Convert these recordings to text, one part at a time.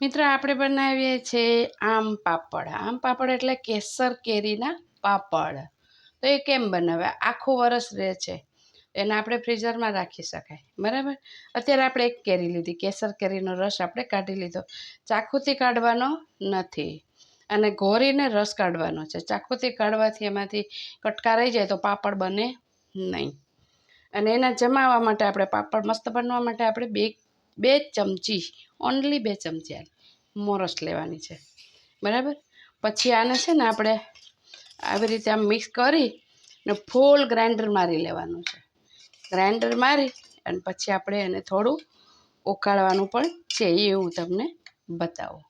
મિત્રો, આપણે બનાવીએ છીએ આમ પાપડ. આમ પાપડ એટલે કેસર કેરીના પાપડ. તો એ કેમ બનાવે? આખું વરસ રહે છે. એને આપણે ફ્રીઝરમાં રાખી શકાય. બરાબર? અત્યારે આપણે એક કેરી લીધી. કેસર કેરીનો રસ આપણે કાઢી લીધો. ચાકુથી કાઢવાનો નથી. અને ઘોરીને રસ કાઢવાનો છે. ચાકુથી કાઢવાથી એમાંથી કટકા રહી જાય તો પાપડ બને નહીં. અને એના જમાવવા માટે આપણે પાપડ મસ્ત બનવા માટે આપણે બે બે ચમચી ઓનલી બે ચમચી મોરસ લેવાની છે. બરાબર? પછી આને છે ને આપણે આવી રીતે આમ મિક્સ કરી ને ફૂલ ગ્રાઇન્ડર મારી લેવાનું છે. ગ્રાઇન્ડર મારી અને પછી આપણે એને થોડું ઉકાળવાનું પણ છે એ હું તમને બતાવું.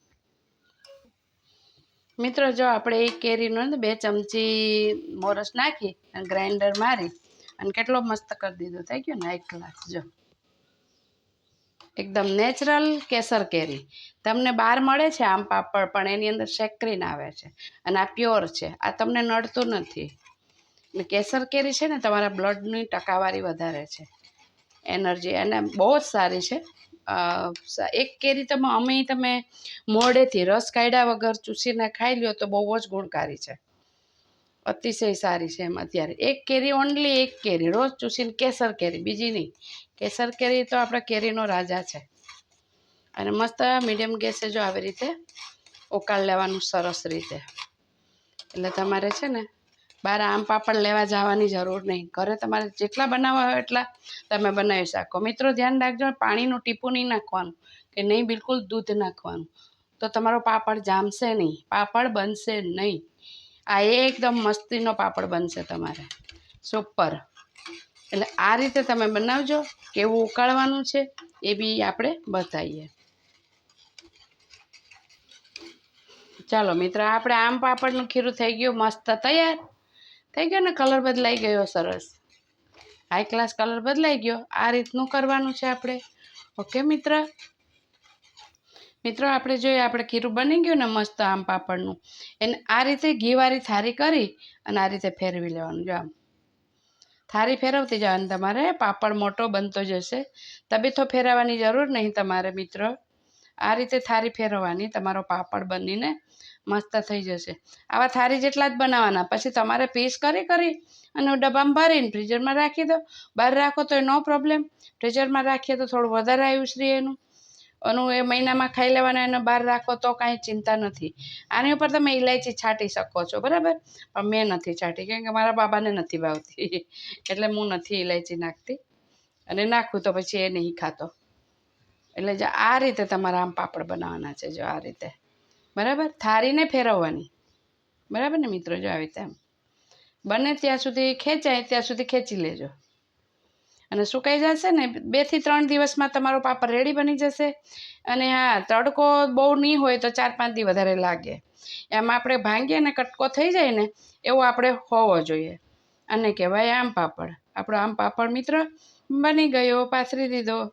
મિત્રો, જો આપણે એ કેરીનો બે ચમચી મોરસ નાખી અને ગ્રાઇન્ડર મારી અને કેટલો મસ્ત કરી દીધો. થઈ ગયો ને એક ગ્લાસ, જો. એકદમ નેચરલ કેસર કેરી. તમને બહાર મળે છે આમ પાપડ, પણ એની અંદર શેકરીન આવે છે. અને આ પ્યોર છે. આ તમને નડતું નથી. એટલે કેસર કેરી છે ને, તમારા બ્લડની ટકાવારી વધારે છે. એનર્જી, અને બહુ જ સારી છે. એક કેરી તમે, અમે તમે મોડેથી રસ કાઢ્યા વગર ચૂસીને ખાઈ લ્યો તો બહુ જ ગુણકારી છે. અતિશય સારી છે એમ અત્યારે. એક કેરી ઓનલી એક કેરી, રોજ ચૂસીને કેસર કેરી, બીજી નહીં. કેસર કેરી તો આપણા કેરીનો રાજા છે. અને મસ્ત મીડિયમ ગેસે જો આવી રીતે ઉકાળ લેવાનું સરસ રીતે. એટલે તમારે છે ને બહાર આમ પાપડ લેવા જવાની જરૂર નહીં. ઘરે તમારે જેટલા બનાવવા હોય એટલા તમે બનાવી શકો. મિત્રો ધ્યાન રાખજો, પાણીનું ટીપું નહીં નાખવાનું કે નહીં બિલકુલ દૂધ નાખવાનું. તો તમારો પાપડ જામશે નહીં. પાપડ બનશે નહીં. આ એકદમ મસ્તીનો પાપડ બનશે તમારે. સુપર. એટલે આ રીતે તમે બનાવજો, કેવું ઉકાળવાનું છે એ બી આપણે બતાવીએ. ચાલો મિત્ર, આપણે આમ પાપડનું ખીરું થઈ ગયું, મસ્ત તૈયાર. થઈ ગયો ને? કલર બદલાઈ ગયો, સરસ. હાઈ ક્લાસ કલર બદલાઈ ગયો. આ રીતનું કરવાનું છે આપણે. ઓકે મિત્ર? મિત્રો, આપણે જોઈએ, આપણે ખીરું બની ગયું ને મસ્ત આમ પાપડનું. એને આ રીતે ઘીવાળી થારી કરી અને આ રીતે ફેરવી લેવાનું. જો આમ થારી ફેરવતી જવાની તમારે પાપડ મોટો બનતો જશે. તબીતો ફેરવવાની જરૂર નહીં તમારે, મિત્રો. આ રીતે થારી ફેરવવાની તમારો પાપડ બનીને મસ્ત થઈ જશે. આવા થારી જેટલા જ બનાવવાના. પછી તમારે પીસ કરી કરી અને ડબ્બામાં ભરીને ફ્રીઝરમાં રાખી દો બહાર રાખો તો નો પ્રોબ્લેમ. ફ્રીઝરમાં રાખીએ તો થોડું વધારે આવ્યું શ્રી એનું. અનું એ મહિનામાં ખાઈ લેવાના, એને બહાર રાખો તો કાંઈ ચિંતા નથી. આની ઉપર તમે ઇલાયચી છાંટી શકો છો, બરાબર? પણ મેં નથી છાંટી, કેમ કે મારા બાબાને નથી ભાવતી. એટલે હું નથી ઇલાયચી નાખતી. અને નાખું તો પછી એ નહીં ખાતો. એટલે જો આ રીતે તમારા આમ પાપડ બનાવવાના છે, જો આ રીતે. બરાબર? થારીને ફેરવવાની. બરાબર ને મિત્રો? જો આવી રીતે એમ બને ત્યાં સુધી ખેંચાય, ત્યાં સુધી ખેંચી લેજો. અને સુકાઈ જશે ને બેથી ત્રણ દિવસમાં તમારો પાપડ રેડી બની જશે. અને હા, તડકો બહુ નહીં હોય તો ચાર પાંચ દી વધારે લાગે. એમ આપણે ભાંગીએ ને કટકો થઈ જાય ને એવો આપણે હોવો જોઈએ. અને કહેવાય આમ પાપડ. આપણો આમ પાપડ મિત્ર બની ગયો, પાથરી દીધો.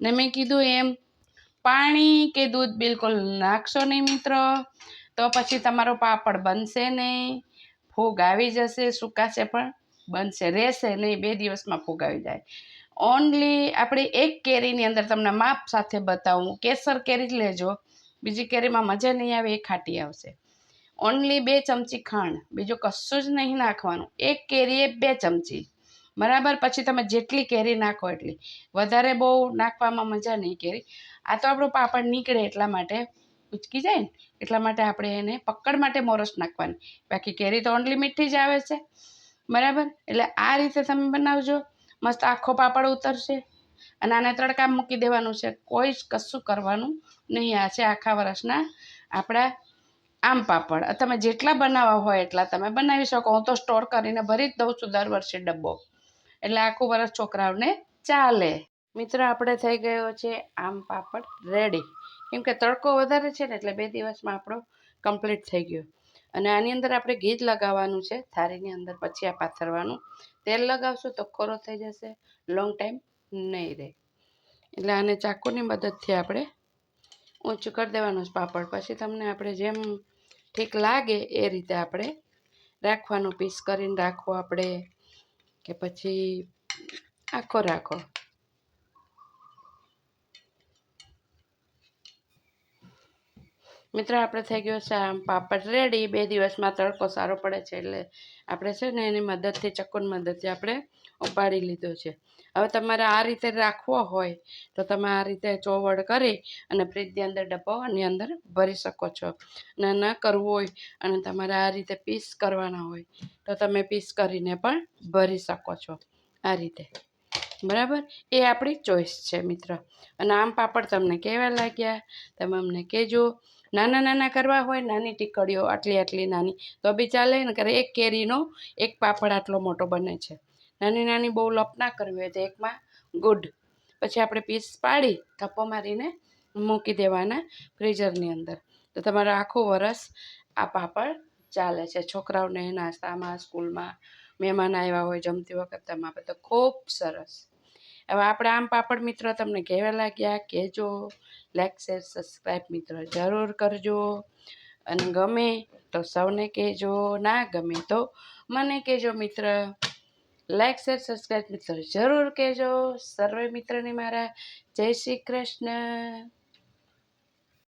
ને મેં કીધું એમ, પાણી કે દૂધ બિલકુલ નાખશો નહીં મિત્ર. તો પછી તમારો પાપડ બનશે નહીં. ફૂગ આવી જશે, સુકાશે પણ. બનશે, રહેશે નહીં, બે દિવસમાં ફુગાવી જાય. ઓનલી આપણે એક કેરીની અંદર તમને માપ સાથે બતાવું, કેસર કેરી જ લેજો, બીજી કેરીમાં મજા નહીં આવે, એ ખાટી આવશે. ઓનલી બે ચમચી ખાંડ, બીજું કશું જ નહીં નાખવાનું, એક કેરીએ બે ચમચી. બરાબર? પછી તમે જેટલી કેરી નાખો એટલી. વધારે બહુ નાખવામાં મજા નહીં કેરી. આ તો આપણું પાપડ નીકળે એટલા માટે, ઉચકી જાય ને, એટલા માટે આપણે એને પકડ માટે મોરસ નાખવાની. બાકી કેરી તો ઓનલી મીઠી જ આવે છે. બરાબર? એટલે આ રીતે તમે બનાવજો. મસ્ત આખો પાપડ ઉતરશે. અને આને તડકા મૂકી દેવાનું છે. કોઈ જ કશું કરવાનું નહીં. આ છે આખા વર્ષના આપણા આમ પાપડ. તમે જેટલા બનાવવા હોય એટલા તમે બનાવી શકો. હું તો સ્ટોર કરીને ભરી જ દઉં છું દર વર્ષે ડબ્બો. એટલે આખું વર્ષ છોકરાઓને ચાલે. મિત્રો, આપણે થઈ ગયો છે આમ પાપડ રેડી કેમ કે તડકો વધારે છે ને, એટલે બે દિવસમાં આપણો કમ્પ્લીટ થઈ ગયો. અને આની અંદર આપણે ઘી જ લગાવવાનું છે થાળીની અંદર પછી આ પાથરવાનું. તેલ લગાવશો તો કોરો થઈ જશે લોંગ ટાઈમ નહીં રહે. એટલે આને ચાકુની મદદથી આપણે ઊંચું કરી દેવાનું પાપડ. પછી તમને આપણે જેમ ઠીક લાગે એ રીતે આપણે રાખવાનું પીસ કરીને રાખો આપણે, કે પછી આખો રાખો. મિત્ર, આપણે થઈ ગયો છે આમ પાપડ રેડી બે દિવસમાં તડકો સારો પડે છે એટલે આપણે છે ને એની મદદથી ચક્કુની મદદથી આપણે ઉપાડી લીધો છે. હવે તમારે આ રીતે રાખવો હોય તો તમે આ રીતે ચોવડ કરી અને ફ્રીજની અંદર ડબ્બાની અંદર ભરી શકો છો. ને ન કરવું હોય અને તમારે આ રીતે પીસ કરવાના હોય તો તમે પીસ કરીને પણ ભરી શકો છો આ રીતે. બરાબર? એ આપણી ચોઈસ છે મિત્ર. અને આમ પાપડ તમને કેવા લાગ્યા? તમે અમને કહેજો. નાના નાના કરવા હોય, નાની ટીકડીઓ, આટલી આટલી નાની. તો બી ચાલે ને કરે એક કેરીનો એક પાપડ આટલો મોટો બને છે. નાની નાની બહુ લપ કરવી હોય તો એકમાં ગુડ. પછી આપણે પીસ પાડી થપ્પો મારીને મૂકી દેવાના ફ્રીઝરની અંદર. તો તમારું આખું વરસ આ પાપડ ચાલે છે. છોકરાઓને નાસ્તામાં, સ્કૂલમાં, મહેમાન આવ્યા હોય, જમતી વખત તમારે તો ખૂબ સરસ. હવે આપણે આમ પાપડ મિત્રો તમને કેવા લાગ્યા કહેજો. લાઈક શેર સબસ્ક્રાઈબ મિત્રો જરૂર કરજો. અને ગમે તો સૌને કહેજો, ના ગમે તો મને કહેજો મિત્ર. લાઈક શેર સબસ્ક્રાઈબ મિત્રો જરૂર કહેજો. સર્વે મિત્રને મારા જય શ્રી કૃષ્ણ.